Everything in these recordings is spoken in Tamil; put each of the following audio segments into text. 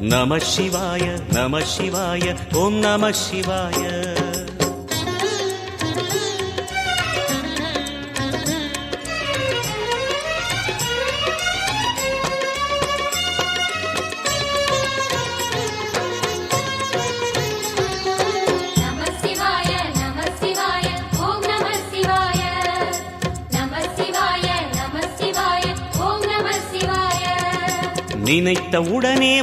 நம சிவாய நம சிவாய ஓம் நம சிவாய. நினைத்த உடனே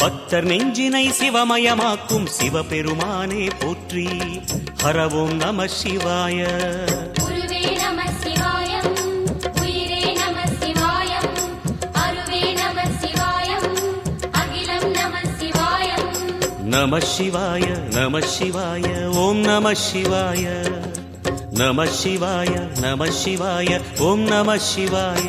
பக்தர் நெஞ்சினை சிவமயமாக்கும் சிவபெருமானே போற்றி ஹரவோம் நம சிவாய குருவே நம சிவாயம் உயிரே நம சிவாயம் அருவே நம சிவாயம் அகிலம் நம சிவாயம் நம சிவாய நம சிவாய ஓம் நம சிவாய நம சிவாய நம சிவாய ஓம் நம சிவாய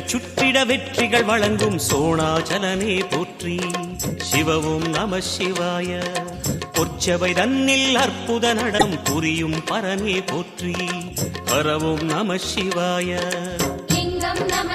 சுற்றிட சுற்றிட வெற்றிகள் வழங்கும் சோணாச்சலனே போற்றி. சிவவும் நம சிவாய. பொற்சபை தன்னில் அற்புத நடம் புரியும் பரனே போற்றி. பரவும் நம சிவாய. நம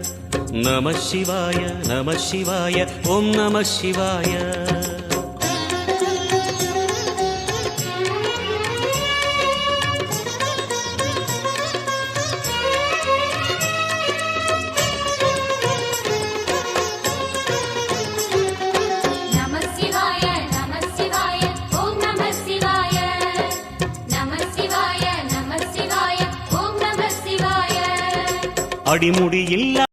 நம சிவாய நம சிவாய ஓம் நம சிவாய. நம சிவாய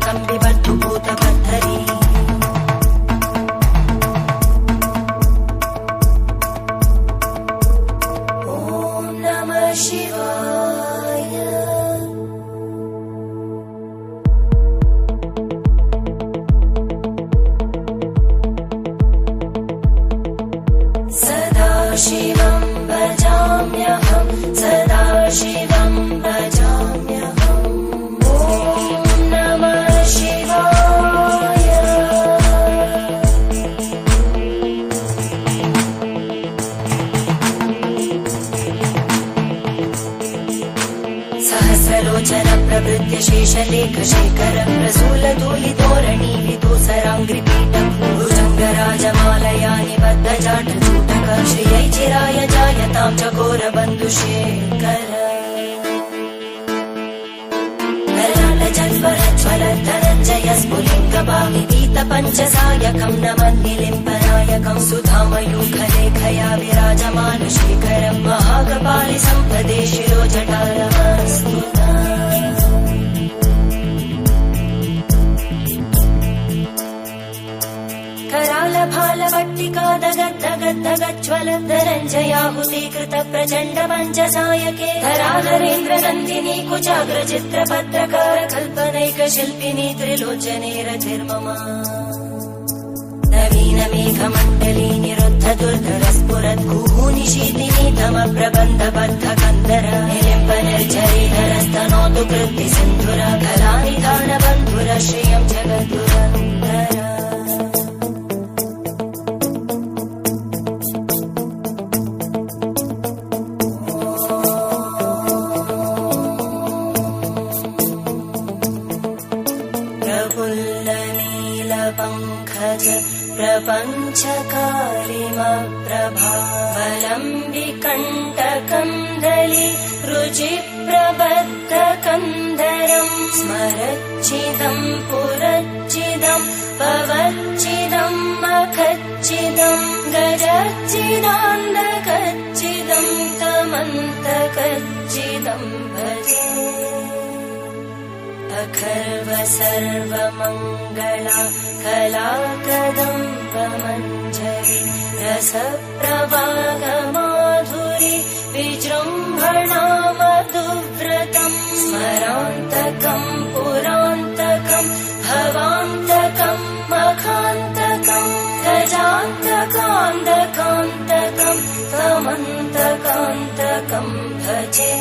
Tâm శలేఖ శేఖరం రసూల తోలి ధోరణి విదో సరాంగ్రి పీఠం భుజంగ రాజమాలయాని బద్ద జాట చూటక శ్రియై చిరాయ జాయతాం చకోర బంధు శేఖర. జ్వలధనంజయ స్ఫులింగ భావితీత పంచసాయకం నమన్నిలింబనాయకం సుధామయూఖలేఖయా విరాజమాను శేఖరం సంపదే శిరోజటారమాస్తునా गद्दगद्दगज्वलब्धरञ्जयाहुति कृत प्रचण्ड पञ्चसायके धराधरेन्द्र नन्दिनी कुचाग्रचित्रपत्रकार कल्पनैकशिल्पिनी त्रिलोचने रचिर्मम नवीनमेघमण्डली निरुद्ध दुर्धरस्फुरद्गुहूनिशीतिनी तम प्रबन्धबद्धकन्दर निलिम्बनिर्झरीधरस्तनोतु कृत्ति सिन्धुर कलानिधानबन्धुर श्रियं जगद्गुरन्दर प्रपञ्चकालिमप्रभावलम्बिकण्टकम् दलि रुचिप्रबद्धकन्दरम् स्मरच्चिदम् पुरच्चिदम् पवच्चिदम् मखच्चिदम् गजच्चिदान्दकच्चिदम् तमन्तकच्चिदम् भजे। अखर्व सर्वमङ्गला कला मञ्जलि रसप्रभागमाधुरि विजृम्भणामधुव्रतम् स्मरान्तकम् पुरान्तकम् भवान्तकम् मखान्तकम् गजान्तकान्तकान्तकम् त्वमन्तकान्तकम् भजे।